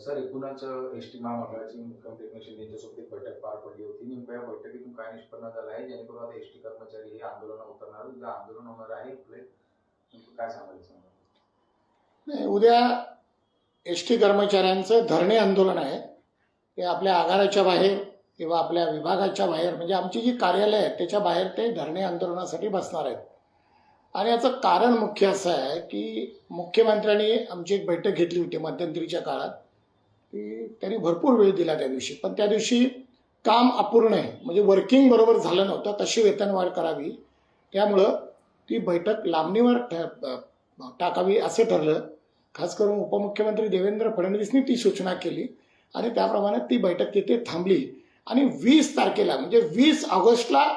Sir एकूणच S T महामंडळाची मुख्यमंत्री यांच्यासोबत एक बैठक पार पडली होती. नेमकं या बैठकीतून काय निष्पन्न झालं आहे? जेणेकरून आता एस टी कर्मचारी हे आंदोलन उतरणार जे आंदोलन होणार आहे पुढे काय सांगायचं नाही, उद्या एस टी कर्मचाऱ्यांचं धरणे आंदोलन आहे. ते आपल्या आगाराच्या बाहेर किंवा आपल्या विभागाच्या बाहेर म्हणजे आमची जी कार्यालय आहेत त्याच्या बाहेर ते धरणे आंदोलनासाठी बसणार आहेत. आणि याचं कारण मुख्य असं आहे की मुख्यमंत्र्यांनी आमची एक बैठक घेतली होती मध्यंतरीच्या काळात. की त्यांनी भरपूर वेळ दिला त्या दिवशी. पण त्या दिवशी काम अपूर्ण आहे. म्हणजे वर्किंग बरोबर झालं नव्हतं तशी वेतनवाढ करावी. त्यामुळं ती बैठक लांबणीवर ठ- टाकावी असं ठरलं. खास करून उपमुख्यमंत्री देवेंद्र फडणवीसनी ती सूचना केली आणि त्याप्रमाणे ती बैठक तिथे थांबली. आणि वीस तारखेला म्हणजे वीस ऑगस्टला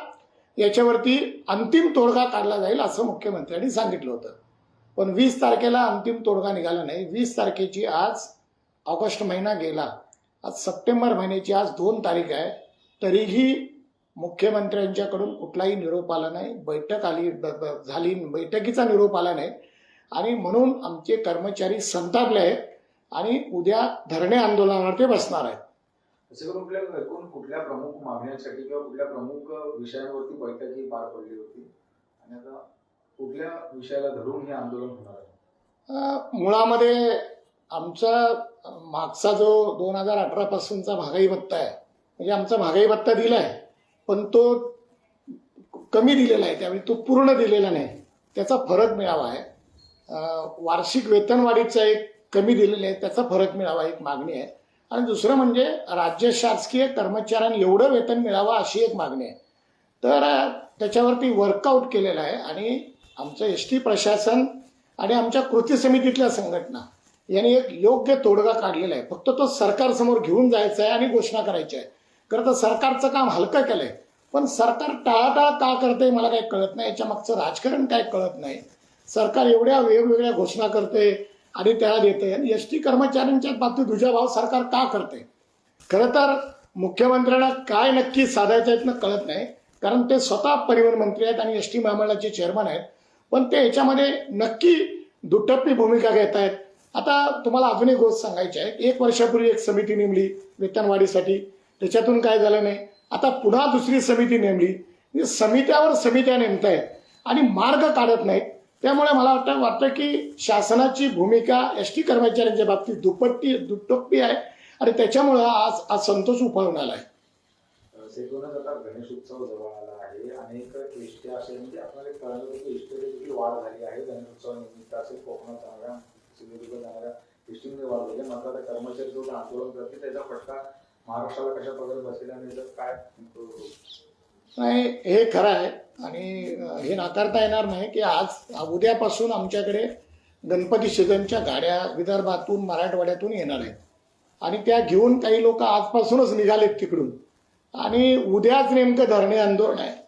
याच्यावरती अंतिम तोडगा काढला जाईल असं मुख्यमंत्र्यांनी सांगितलं होतं. पण वीस तारखेला अंतिम तोडगा निघाला नाही. वीस तारखेची आज ऑगस्ट महिना गेला. आज सप्टेंबर महिन्याची आज दोन तारीख आहे. तरीही मुख्यमंत्र्यांच्याकडून कुठलाही निरोप आला नाही. बैठक आली झाली बैठकीचा निरोप आला नाही. आणि म्हणून आमचे कर्मचारी संतापले आहेत आणि उद्या धरणे आंदोलनावर ते बसणार आहेत. कुठल्या एकूण कुठल्या प्रमुख मागण्यांसाठी किंवा कुठल्या प्रमुख विषयांवरती बैठक ही पार पडली होती? आणि आता कुठल्या विषयाला धरून हे आंदोलन होणार आहे? मुळामध्ये आमचा मागचा जो दोन हजार अठरा पासूनचा महागाई भत्ता आहे म्हणजे आमचा महागाई भत्ता दिला आहे पण तो कमी दिलेला आहे त्यावेळी तो पूर्ण दिलेला नाही. त्याचा फरक मिळावा आहे. वार्षिक वेतनवाढीचा एक कमी दिलेला आहे त्याचा फरक मिळावा एक मागणी आहे. आणि दुसरं म्हणजे राज्य शासकीय कर्मचाऱ्यांना एवढं वेतन मिळावं अशी एक मागणी आहे. तर त्याच्यावरती वर्कआउट केलेलं आहे आणि आमचं एस टी प्रशासन आणि आमच्या कृती समितीतल्या संघटना यांनी एक योग्य तोडगा काढलेला आहे. फक्त तो सरकारसमोर घेऊन जायचा आहे आणि घोषणा करायची आहे. खरं तर सरकारचं काम हलकं केलंय. पण सरकार टाळाटाळ का करते मला काही कळत नाही. याच्या मागचं राजकारण काय कळत नाही. सरकार एवढ्या वेगवेगळ्या घोषणा करते आणि त्याला देते आणि एस टी कर्मचाऱ्यांच्या बाबतीत दुजाभाव सरकार का करते खरं तर मुख्यमंत्र्यांना काय नक्की साधायचं आहेत ना कळत नाही. कारण ते स्वतः परिवहन मंत्री आहेत आणि एस टी महामंडळाचे चेअरमन आहेत. पण ते याच्यामध्ये नक्की दुटप्पी भूमिका घेत आहेत आता तुम्हाला अजून एक गोष्ट सांगायची आहे. एक वर्षापूर्वी एक समिती नेमली वेतनवाढीसाठी. त्याच्यातून काय झालं नाही. आता पुन्हा दुसरी समिती नेमली. म्हणजे समित्यावर समित्या नेमत आहेत आणि मार्ग काढत नाहीत. त्यामुळे मला वाटतं वाटतं की शासनाची भूमिका एस टी कर्मचाऱ्यांच्या बाबतीत दुपट्टी दुटप्पी आहे आणि त्याच्यामुळं आज आज संतोष उफाळून आला आहे एकूणच आता जवळ आला आहे. अनेक एसटी असे म्हणजे आपल्याला कळलं की एसटी देखील वाढ झाली आहे. गणेशोत्सवानिमित्त असेल कोकणात जाणाऱ्या जाणाऱ्या वाढ मात्र आता कर्मचारी जो आंदोलन करते त्याचा फटका महाराष्ट्राला कशा प्रकारे बसेल आणि काय नाही हे खरं आहे. आणि हे नाकारता येणार नाही की आज उद्यापासून आमच्याकडे गणपती सीझनच्या गाड्या विदर्भातून मराठवाड्यातून येणार आहेत. आणि त्या घेऊन काही लोक आजपासूनच निघालेत तिकडून. आणि उद्याच नेमकं धरणे आंदोलन आहे.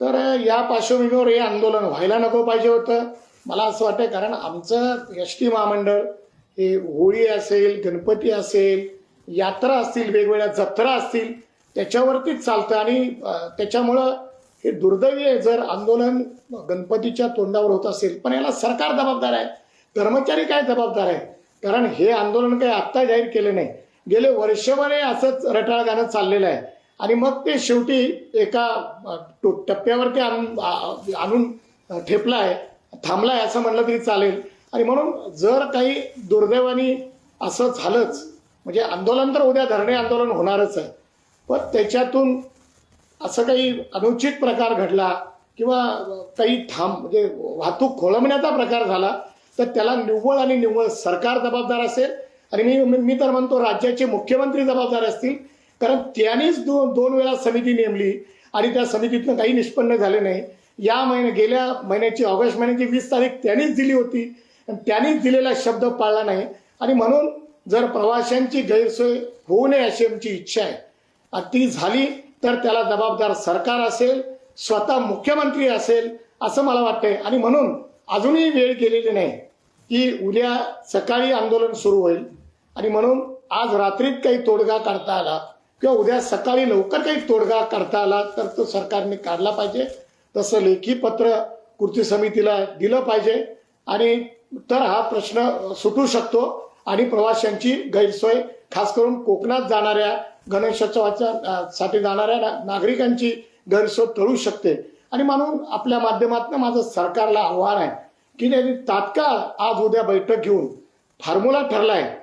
तर या पार्श्वभूमीवर हे आंदोलन व्हायला नको पाहिजे होतं. मला असं वाटतं कारण आमचं एस टी महामंडळ हे होळी असेल गणपती असेल यात्रा असतील वेगवेगळ्या जत्रा असतील त्याच्यावरतीच चालतं आणि त्याच्यामुळं हे दुर्दैवी आहे जर आंदोलन गणपतीच्या तोंडावर होत असेल पण याला सरकार जबाबदार आहे. कर्मचारी काय जबाबदार आहे? कारण हे आंदोलन काही आत्ता जाहीर केलं नाही. गेले वर्षभर हे असंच रटाळ गाणं चाललेलं आहे. आणि मग ते शेवटी एका टप्प्यावरती आणून आणून ठेपलं आहे. थांबलाय असं म्हणलं तरी चालेल. आणि म्हणून जर काही दुर्दैवानी असं झालंच म्हणजे आंदोलन तर उद्या धरणे आंदोलन होणारच आहे पण त्याच्यातून असं काही अनुचित प्रकार घडला किंवा काही थांब म्हणजे वाहतूक खोळंबण्याचा प्रकार झाला तर त्याला निव्वळ आणि निव्वळ सरकार जबाबदार असेल. आणि मी मी- मी तर म्हणतो राज्याचे मुख्यमंत्री जबाबदार असतील कारण त्यांनीच दो दोन वेळा समिती नेमली आणि त्या समितीतनं काही निष्पन्न झाले नाही. या महिन्या गेल्या महिन्याची ऑगस्ट महिन्याची वीस तारीख त्यांनीच दिली होती. आणि त्यांनीच दिलेला शब्द पाळला नाही. आणि म्हणून जर प्रवाशांची गैरसोय होऊ नये अशी आमची इच्छा आहे. आणि ती झाली तर त्याला जबाबदार सरकार असेल स्वतः मुख्यमंत्री असेल असं मला वाटतंय. आणि म्हणून अजूनही वेळ गेलेली नाही की उद्या सकाळी आंदोलन सुरू होईल. आणि म्हणून आज रात्रीत काही तोडगा काढता आला किंवा उद्या सकाळी लवकर काही तोडगा काढता आला तर तो सरकारने काढला पाहिजे. तसं लेखी पत्र कृती समितीला दिलं पाहिजे. आणि तर हा प्रश्न सुटू शकतो आणि प्रवाशांची गैरसोय खास करून कोकणात जाणाऱ्या गणेशोत्सवाच्या साठी जाणाऱ्या ना- नागरिकांची गैरसोय टळू शकते. आणि म्हणून आपल्या माध्यमातून माझं सरकारला आव्हान आहे की त्यांनी तात्काळ आज उद्या बैठक घेऊन फॉर्म्युला ठरलाय.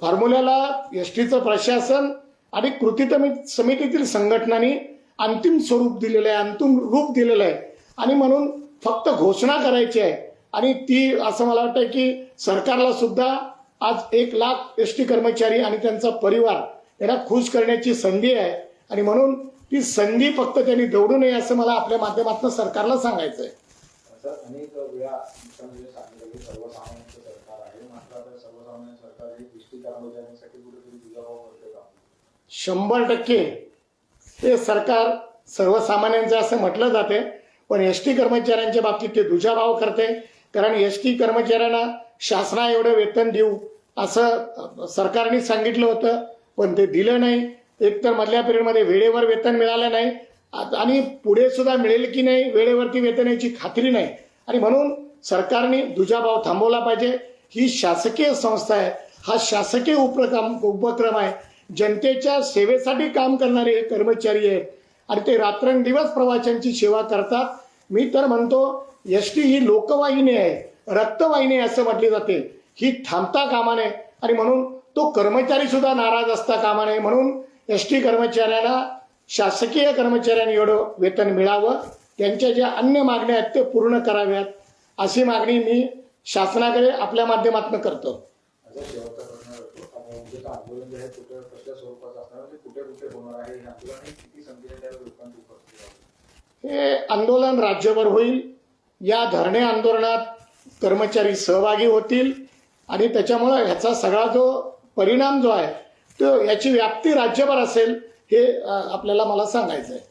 फॉर्म्युल्याला एस टीचं प्रशासन आणि कृती समितीतील संघटनांनी अंतिम स्वरूप दिलेलं आहे अंतिम रूप दिलेलं आहे. आणि म्हणून फक्त घोषणा करायची आहे. आणि ती असं मला वाटतं की सरकारला सुद्धा आज एक लाख एस टी कर्मचारी आणि त्यांचा परिवार यांना खुश करण्याची संधी आहे. आणि म्हणून ती संधी फक्त त्यांनी दौडू नये असं मला आपल्या माध्यमातून सरकारला सांगायचं आहे. सर अनेक वेळा मुख्यमंत्र्यांनी सांगितलं की सर्वसामान्यांचं सरकार आहे. मात्र आता सर्वसामान्य सरकार हे एसटी कर्मचाऱ्यांसाठी कुठेतरी दुजाभाव करते का? शंभर टक्के. ते सरकार सर्वसामान्यांचं असं म्हटलं जाते पण एस टी कर्मचाऱ्यांच्या बाबतीत ते दुजाभाव करते कारण एस टी कर्मचाऱ्यांना शासना एवढं वेतन देऊ असं सरकारने सांगितलं होतं पण ते दिलं नाही. एकतर मधल्या पिरियडमध्ये वेळेवर वेतन मिळालं नाही आणि पुढे सुद्धा मिळेल की नाही वेळेवरती वेतन याची खात्री नाही. आणि म्हणून सरकारने दुजाभाव थांबवला पाहिजे. ही शासकीय संस्था आहे हा शासकीय उपक्रम उपक्रम आहे. जनतेच्या सेवेसाठी काम करणारे हे कर्मचारी आहेत. आणि ते रात्रंदिवस प्रवाशांची सेवा करतात. मी तर म्हणतो एस टी ही लोकवाहिनी आहे रक्तवाहिनी आहे असं म्हटली जाते. ही थांबता कामा नये. आणि म्हणून तो कर्मचारी सुद्धा नाराज असता कामा नये. म्हणून एस टी कर्मचाऱ्यांना शासकीय कर्मचाऱ्यांनी एवढं वेतन मिळावं. त्यांच्या ज्या अन्य मागण्या आहेत ते पूर्ण कराव्यात. अशी मागणी मी शासनाकडे आपल्या माध्यमातून करतो. आता उद्याचं आंदोलन जे आहे कुठं कसल्या स्वरूपाचं असणार ते कुठे कुठे होणार आहे हे आंदोलन आणि किती संख्येने त्या लोकांची उपस्थिती आहे? हे आंदोलन राज्यभर होईल. या धरणे आंदोलनात कर्मचारी सहभागी होतील. आणि त्याच्यामुळं ह्याचा सगळा जो परिणाम जो आहे तो याची व्याप्ती राज्यभर असेल हे आपल्याला मला सांगायचं आहे